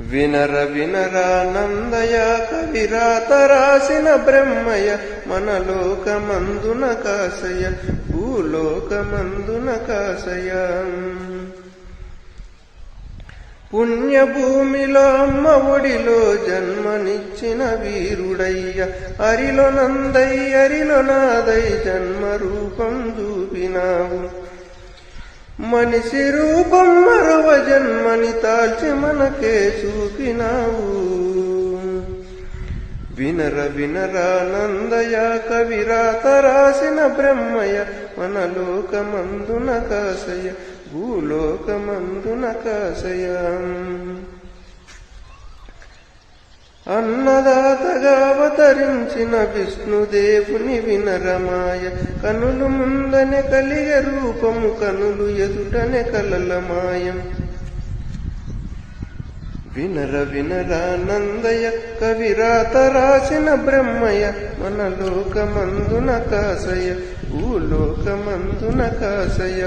వినర వినరానందయ కవిరాత రాసిన బ్రహ్మయ మన లోకమందున కాసయ భూలోకమందున కాసయ పుణ్యభూమిలో అమ్మ ఒడిలో జన్మనిచ్చిన వీరుడయ్య అరిలో నందై అరిలో నాదై జన్మ రూపం చూపినావు. మనిషి రూపం మరవ జన్మని తాల్చి మనకే చూపినావు. వినర వినరానందయ కవిరాత రాసిన బ్రహ్మయ మన లోకమందున కాసయ భూలోకమందున కాశయ అన్నదాతగా అవతరించిన విష్ణుదేవుని వినరమాయ. కనులు ముందనే కలిగ రూపము కనులు ఎదుటనే కలలమాయం. వినర వినరానందయ కవిరాత రాసిన బ్రహ్మయ. మన లోకమందున కాశయ భూలోకమందున కాసయ.